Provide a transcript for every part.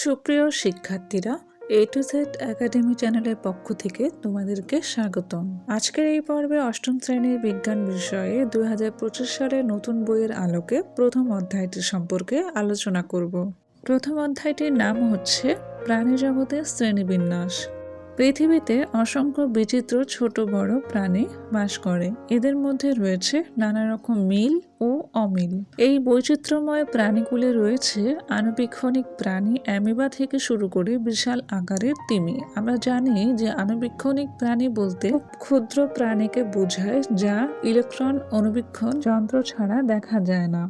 সুপ্রিয় শিক্ষার্থীরা এ to Z academy চ্যানেলের পক্ষ থেকে তোমাদেরকে স্বাগতম। আজকের এই পর্বে অষ্টম শ্রেণির বিজ্ঞান বিষয়ে দু হাজার পঁচিশ সালের নতুন বইয়ের আলোকে প্রথম অধ্যায়টি সম্পর্কে আলোচনা করব। প্রথম অধ্যায়টির নাম হচ্ছে প্রাণী জগতের শ্রেণীবিন্যাস। পৃথিবীতে অসংখ্য বিচিত্র ছোট বড় প্রাণী বাস করে। এদের মধ্যে রয়েছে নানা রকম মিল ও অমিল। এই বৈচিত্র্যময় প্রাণীগুলি রয়েছে আনুবীক্ষণিক প্রাণী অ্যামিবা থেকে শুরু করে বিশাল আকারের তিমি। আমরা জানি যে আনুবীক্ষণিক প্রাণী বলতে ক্ষুদ্র প্রাণীকে বোঝায় যা ইলেকট্রন, অনুবীক্ষণ, যন্ত্র ছাড়া দেখা যায় না।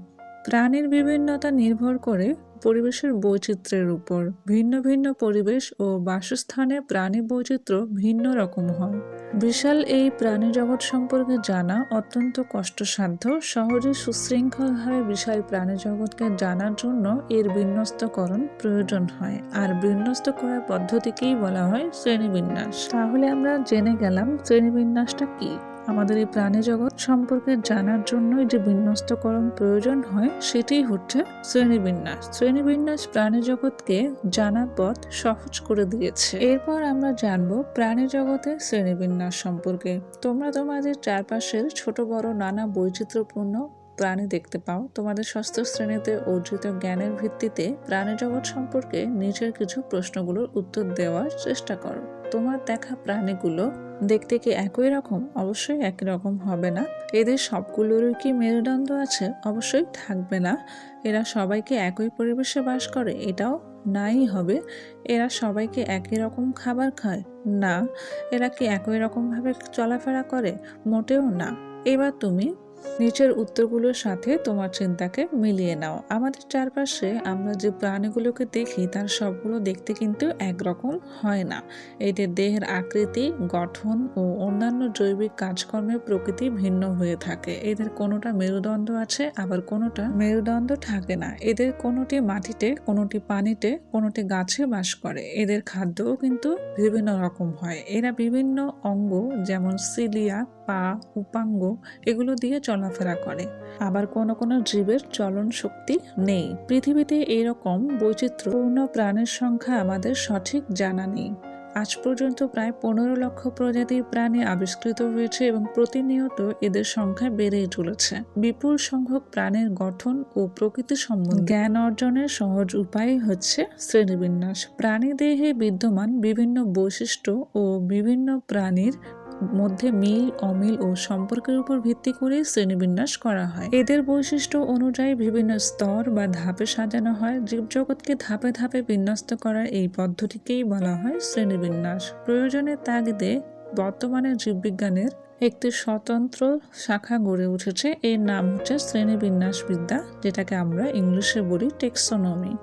প্রাণীর বিভিন্নতা নির্ভর করে পরিবেশের বৈচিত্র্যের উপর। ভিন্ন ভিন্ন পরিবেশ ও বাসস্থানে প্রাণী বৈচিত্র্য ভিন্ন রকম হয়। বিশাল এই প্রাণী জগৎ সম্পর্কে জানা অত্যন্ত কষ্টসাধ্য। সহজে সুশৃঙ্খলভাবে বিশাল প্রাণী জগৎকে জানার জন্য এর বিন্যস্তকরণ প্রয়োজন হয়। আর বিন্যস্ত করার পদ্ধতিকেই বলা হয় শ্রেণীবিন্যাস। তাহলে আমরা জেনে গেলাম শ্রেণীবিন্যাসটা কি? আমাদের এই প্রাণী জগৎ সম্পর্কে জানার জন্য যে বিন্যস্তকরণ প্রয়োজন হয় সেটি হচ্ছে শ্রেণীবিন্যাস। শ্রেণীবিন্যাস প্রাণী জগৎকে জানার পথ সহজ করে দিয়েছে। এরপর আমরা জানব প্রাণী জগতের শ্রেণীবিন্যাস সম্পর্কে। তোমরা তোমাদের চারপাশের ছোট, বড়, নানা বৈচিত্র্যপূর্ণ প্রাণী দেখতে পাও। তোমাদের ষষ্ঠ শ্রেণীতে অর্জিত জ্ঞানের ভিত্তিতে প্রাণী জগৎ সম্পর্কে নিজের কিছু প্রশ্নগুলোর উত্তর দেওয়ার চেষ্টা করো। তোমার দেখা প্রাণীগুলো দেখতে কি একই রকম? অবশ্যই একই রকম হবে না। এদের সবগুলোরই কি মেরুদণ্ড আছে? অবশ্যই থাকবে না। এরা সবাইকে একই পরিবেশে বাস করে, এটাও নাই হবে। এরা সবাইকে একই রকম খাবার খায়? না। এরা কি একই রকমভাবে চলাফেরা করে? মোটেও না। এবার তুমি নিচের উত্তরগুলোর সাথে তোমার চিন্তাকে মিলিয়ে নাও। আমাদের চারপাশে আমরা যে প্রাণীগুলোকে দেখি, তার সবগুলো দেখতে কিন্তু একরকম হয় না। এদের দেহের আকৃতি, গঠন ও অন্যান্য জৈবিক কাজকর্মের প্রকৃতি ভিন্ন হয়ে থাকে। এদের কোনোটা মেরুদণ্ড আছে, আবার কোনোটা মেরুদণ্ড থাকে না। এদের কোনোটি মাটিতে, কোনোটি পানিতে, কোনোটি গাছে বাস করে। এদের খাদ্যও কিন্তু বিভিন্ন রকম হয়। এরা বিভিন্ন অঙ্গ, যেমন সিলিয়া, পা, উপাঙ্গ, এগুলো দিয়ে চলাফেরা করে। আবার কোনো কোনো জীবের চলন শক্তি নেই। পৃথিবীতে এরকম বৈচিত্র্যপূর্ণ প্রাণীর সংখ্যা আমাদের সঠিক জানা নেই। আজ পর্যন্ত প্রায় পনেরো লক্ষ প্রজাতির প্রাণী আবিষ্কৃত হয়েছে এবং প্রতিনিয়ত এদের সংখ্যা বেড়েই চলেছে। বিপুল সংখ্যক প্রাণীর গঠন ও প্রকৃতি সম্বন্ধে জ্ঞান অর্জনের সহজ উপায় হচ্ছে শ্রেণীবিন্যাস। প্রাণী দেহে বিদ্যমান বিভিন্ন বৈশিষ্ট্য ও বিভিন্ন প্রাণীর মধ্যে মিল, অমিল ও সম্পর্কের উপর ভিত্তি করে শ্রেণীবিন্যাস করা হয়। এদের বৈশিষ্ট্য অনুযায়ী বিভিন্ন স্তর বা ধাপে সাজানো হয়। জীবজগৎকে ধাপে ধাপে বিন্যস্ত করার এই পদ্ধতিকেই বলা হয় শ্রেণীবিন্যাস। প্রয়োজনের তাগিদে বর্তমানে জীববিজ্ঞানের একটি স্বতন্ত্র শাখা গড়ে উঠেছে। এর নাম হচ্ছে শ্রেণীবিন্যাসবিদ্যা, যেটাকে আমরা ইংলিশে বলি টেক্সোনমি।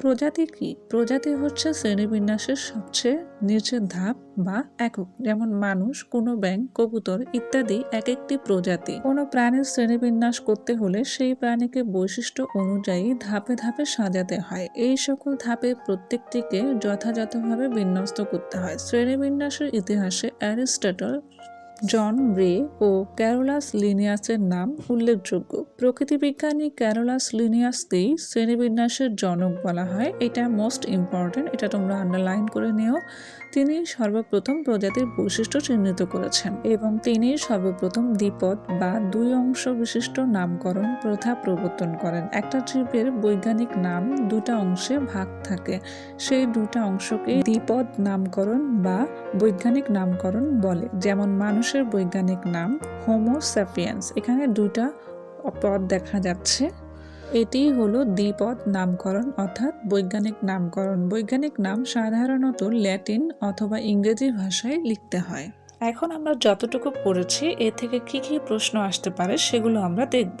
প্রজাতি কি? প্রজাতি হচ্ছে শ্রেণীবিন্যাসের সবচেয়ে নিচের ধাপ বা একক। যেমন মানুষ, কোনো ব্যাং কবুতর ইত্যাদি এক একটি প্রজাতি। কোনো প্রাণীর শ্রেণীবিন্যাস করতে হলে সেই প্রাণীকে বৈশিষ্ট্য অনুযায়ী ধাপে ধাপে সাজাতে হয়। এই সকল ধাপে প্রত্যেকটিকে যথাযথভাবে বিন্যস্ত করতে হয়। শ্রেণীবিন্যাসের ইতিহাসে অ্যারিস্টটল জন ব্রে ও ক্যারোলাস লিনিয়াসের নাম উল্লেখযোগ্য। প্রকৃতিবিজ্ঞানী ক্যারোলাস লিনিয়াসকেই শ্রেণীবিন্যাসের জনক বলা হয়। এটা মোস্ট ইম্পর্টেন্ট এটা তোমরা আন্ডারলাইন করে নিও। তিনি সর্বপ্রথম প্রজাতির বৈশিষ্ট্য চিহ্নিত করেছেন এবং তিনি সর্বপ্রথম দ্বিপদ বা দুই অংশ বিশিষ্ট নামকরণ প্রথা প্রবর্তন করেন। একটা জীবের বৈজ্ঞানিক নাম দুটা অংশে ভাগ থাকে। সেই দুটা অংশকে দ্বিপদ নামকরণ বা বৈজ্ঞানিক নামকরণ বলে। যেমন মানুষের বৈজ্ঞানিক নাম হোমো স্যাপিয়েন্স এখানে দুইটা পদ দেখা যাচ্ছে। এটি হলো দ্বিপদ নামকরণ অর্থাৎ বৈজ্ঞানিক নামকরণ। বৈজ্ঞানিক নাম সাধারণত ল্যাটিন অথবা ইংরেজি ভাষায় লিখতে হয়। এখন আমরা যতটুকু পড়েছি, এ থেকে কি কি প্রশ্ন আসতে পারে সেগুলো আমরা দেখব।